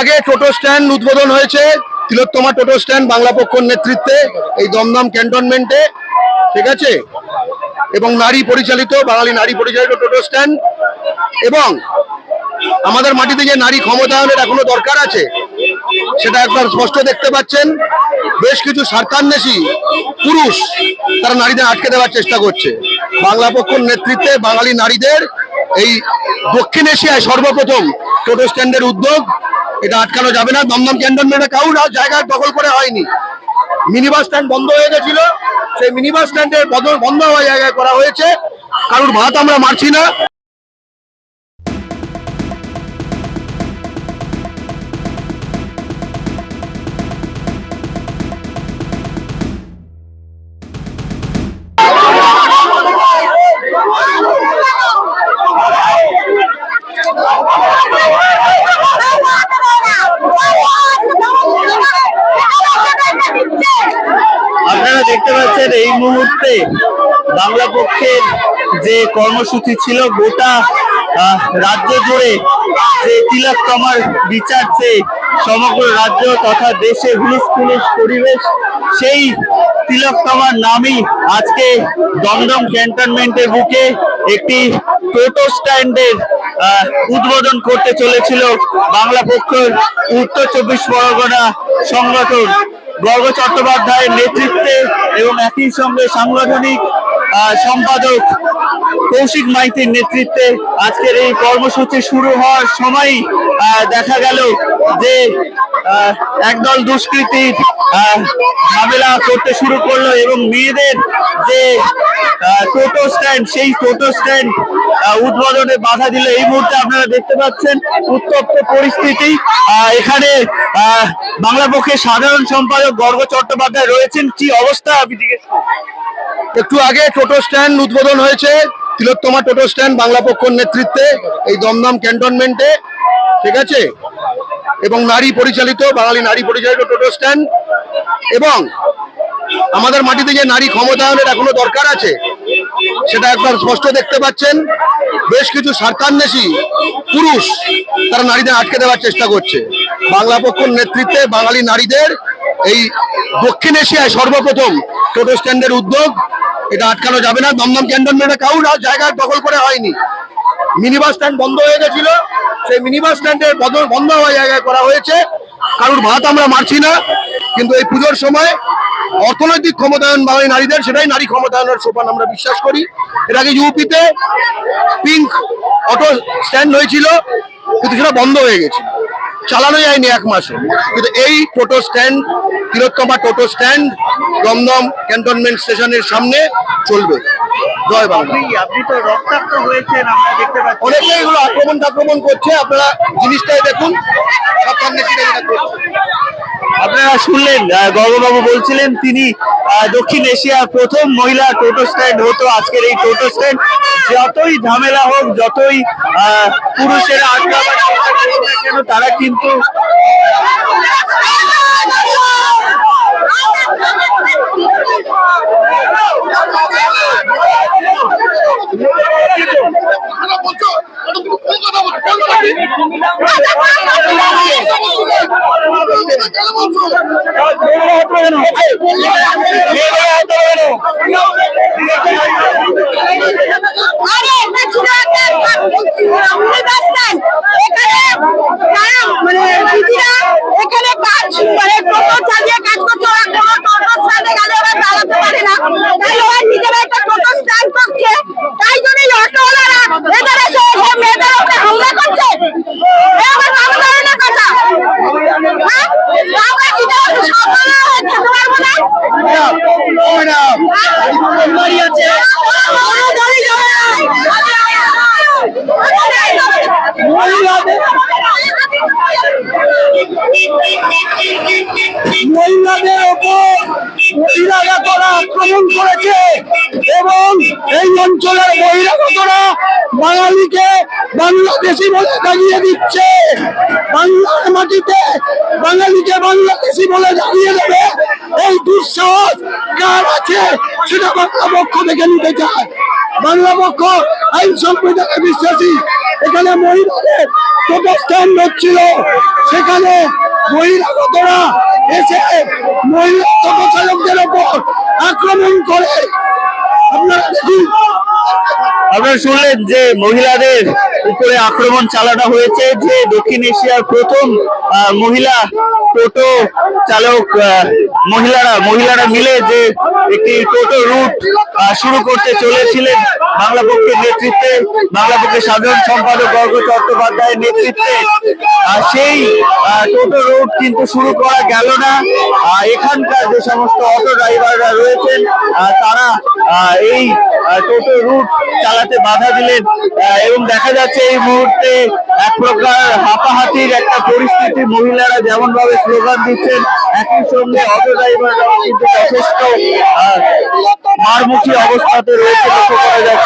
আগে টোটো স্ট্যান্ড উদ্বোধন হয়েছে, তিলোত্তমা টোটো স্ট্যান্ড বাংলা পক্ষর নেতৃত্বে, এই দমদম ক্যান্টনমেন্টে, ঠিক আছে? এবং নারী পরিচালিত, বাঙালি নারী পরিচালিত টোটো স্ট্যান্ড, এবং আমাদের মাটিতে যে নারী ক্ষমতায়নের এখনও দরকার আছে, সেটা একবার স্পষ্ট দেখতে পাচ্ছেন। বেশ কিছু স্বার্থান্বেষী পুরুষ তারা নারীদের আটকে দেওয়ার চেষ্টা করছে। বাংলা পক্ষর নেতৃত্বে বাঙালি নারীদের এই দক্ষিণ এশিয়ায় সর্বপ্রথম টোটো স্ট্যান্ডের উদ্যোগ এটা আটকানো যাবে না, দমদম ক্যান্টনমেন্টে কাউ জায়গা দখল করে হয়নি। মিনি বাস স্ট্যান্ড বন্ধ হয়ে গেছিল, সেই মিনি বাস স্ট্যান্ডের বন্ধ হওয়া জায়গায় করা হয়েছে, কারোর ভাত আমরা মারছি না। পাচ্ছেন এই মুহূর্তে বাংলা পক্ষের যে কর্মসূচি ছিল, গোটা রাজ্য জুড়ে যে তিলক তমার বিচার চেয়ে সমগ্র রাজ্য তথা দেশে হুলুস পরিবেশ, সেই তিলক তমার নামই আজকে দমদম ক্যান্টনমেন্টের বুকে একটি টোটো স্ট্যান্ডের উদ্বোধন করতে চলেছিল বাংলা পক্ষের উত্তর চব্বিশ পরগনা সংগঠন। গর্গ চট্টোপাধ্যায়ের নেতৃত্বে এবং একই সঙ্গে সাংগঠনিক সম্পাদক কৌশিক মাইতির নেতৃত্বে আজকের এই কর্মসূচি শুরু হওয়ার সময় দেখা গেল যে একদল দুষ্কৃতীর ঝামেলা করতে শুরু করল এবং মেয়েদের যে টোটো স্ট্যান্ড, সেই টোটো স্ট্যান্ড উদ্বোধনে বাধা দিল। এই মুহূর্তে আপনারা দেখতে পাচ্ছেন উত্তপ্ত পরিস্থিতি। এখানে বাংলা পক্ষের সাধারণ সম্পাদক গর্গ চট্টোপাধ্যায় রয়েছেন। কি অবস্থা? আপনি জিজ্ঞেস একটু আগে টোটো স্ট্যান্ড উদ্বোধন হয়েছে, তিলোত্তমা টোটো স্ট্যান্ড, বাংলা পক্ষর নেতৃত্বে, এই দমদম ক্যান্টনমেন্টে। ঠিক আছে? এবং নারী পরিচালিত, বাঙালি নারী পরিচালিত টোটো স্ট্যান্ড। এবং আমাদের মাটিতে যে নারী ক্ষমতায়নের এখনও দরকার আছে, সেটা একবার স্পষ্ট দেখতে পাচ্ছেন। বেশ কিছু স্বার্থান্বেষী পুরুষ তারা নারীদের আটকে দেওয়ার চেষ্টা করছে। বাংলা পক্ষর নেতৃত্বে বাঙালি নারীদের এই দক্ষিণ এশিয়ায় সর্বপ্রথম টোটো স্ট্যান্ডের উদ্যোগ। এটা আটকানো যাবে না। দমদম ক্যান্টনমেন্টে কাউর আর জায়গা দখল করে হয়নি। মিনি বাস স্ট্যান্ড বন্ধ হয়ে গেছিল। সেই মিনি বাস স্ট্যান্ডের বন্ধ হওয়া জায়গায় করা হয়েছে। কারোর ভাত আমরা মারছি না। কিন্তু এই পুজোর সময় অর্থনৈতিক ক্ষমতায়ন বাঙালি নারীদের, সেটাই নারী ক্ষমতায়নের সোপান আমরা বিশ্বাস করি। এর আগে ইউপিতে পিঙ্ক অটো স্ট্যান্ড হয়েছিল, কিন্তু সেটা বন্ধ হয়ে গেছে চালানো যায়নি এক মাসে। কিন্তু এই টোটো স্ট্যান্ড তিলোত্তমা টোটো স্ট্যান্ড দমদম ক্যান্টনমেন্ট স্টেশনের সামনে চলবে। জয় বাংলা। আপনি আপনি তো রক্তাক্ত হয়েছেন আমরা দেখতে পাচ্ছি। অনেকে এগুলো আক্রমণ আক্রমণ করছে আপনারা জিনিসটাই দেখুন। আপনারা শুনলেন আহ, গৌরবাবু বলছিলেন তিনি দক্ষিণ এশিয়ার প্রথম মহিলা টোটো স্ট্যান্ড হতো আজকের এই টোটো স্ট্যান্ড। যতই ঝামেলা হোক যতই আহ, পুরুষেরা না কেন তারা কিন্তু আরে এটা ছিল একটা ইউনিভার্সাল এখানে মানে দিদিরা এখানে কাজ মানে টোটো চালিয়ে কাজ করছে ওরা কোনো টোটো স্ট্যান্ডে গেলে ওরা দাঁড়াতে পারে না তাই ওরা নিজেরা একটা টোটো স্ট্যান্ড করছে তাই জন্য এই অটোওয়ালারা এদের এসে এসে মেয়েদের উপরে হামলা করছে এ আবার কোন ধরনের কথা হ্যাঁ আমরা কি করে সাবধানে হয়ে যেতে পারব না দাঁড়িয়ে আছে দাঁড়িয়ে মহিলাদের ওপর বহিরাগতরা আক্রমণ করেছে এবং এই অঞ্চলের বহিরাগতরা বাঙালিকে বাংলাদেশি বলে দাঁড়িয়ে দিচ্ছে। বাংলার মাটিতে বাঙালিকে বাংলাদেশি বলে দাঁড়িয়ে দেবে। এই দুঃসাহস কার আছে সেটা বাংলা পক্ষ থেকে নিতে চায়। বাংলা পক্ষ আইন সংবিধানে বিশ্বাসী। এখানে মহিলাদের স্ট্যান্ড হচ্ছিল। সেখানে বহিরাগতরা এসে মহিলা টোটো ওপর আক্রমণ করে। আপনারা দেখুন আপনারা শুনলেন যে মহিলাদের উপরে আক্রমণ চালানো হয়েছে, যে দক্ষিণ এশিয়ার প্রথম মহিলা টোটো চালক মহিলারা মহিলারা মিলে যে একটি টোটো রুট শুরু করতে চলেছিলেন। বাংলা পক্ষের নেতৃত্বে বাংলা পক্ষের সাধারণ সম্পাদক গর্গ চট্টোপাধ্যায়ের নেতৃত্বে সেই টোটো রুট কিন্তু শুরু করা গেল না। এখানকার যে সমস্ত অটো ড্রাইভাররা রয়েছেন তারা এই টোটো রুট চালাতে বাধা দিলেন। এবং দেখা যাচ্ছে এই মুহূর্তে এক প্রকার হাতাহাতির একটা পরিস্থিতি। মহিলারা যেমন ভাবে স্লোগান দিচ্ছেন, একই সঙ্গে অটো ড্রাইভাররাও কিন্তু যথেষ্ট মারমুখী অবস্থাতে রয়েছে, লক্ষ্য করা যাচ্ছে।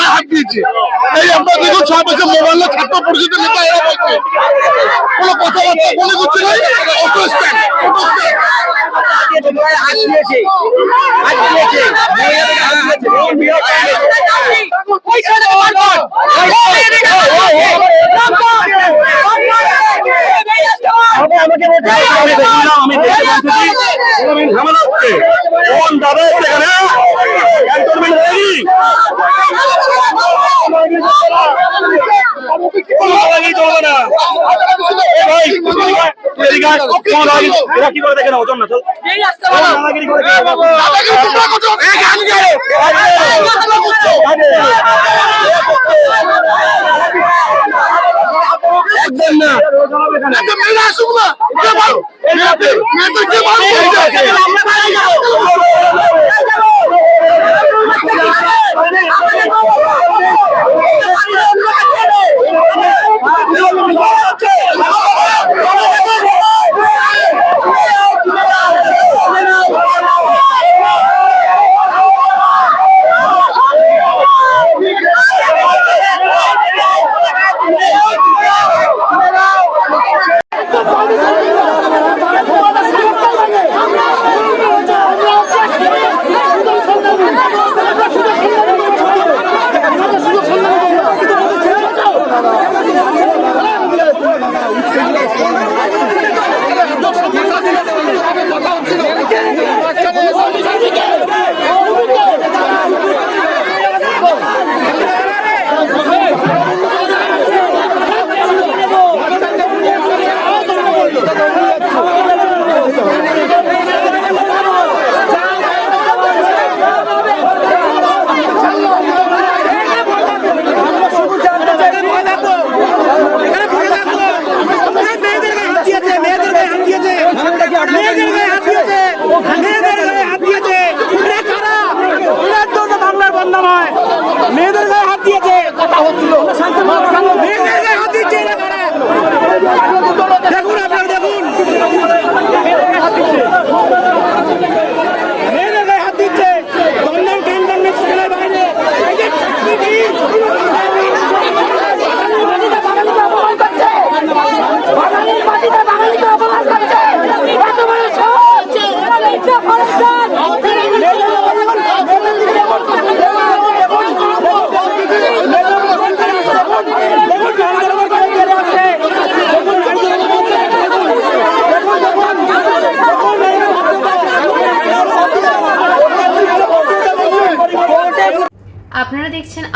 হাত দিয়েছে। এই আমরা দেখুন ছয় বছর মোবাইল ছাত্র পরিষদের নেতা এরা বলছে। কোনো কথাবার্তা বলে করছে না? অটো আমি দেখতে পাচ্ছি ঝামেলা হচ্ছে। কোন দাদা এসছে ক্যান্টনমেন্ট রেডি কি করে দেখে না ওজন না চল। একদম না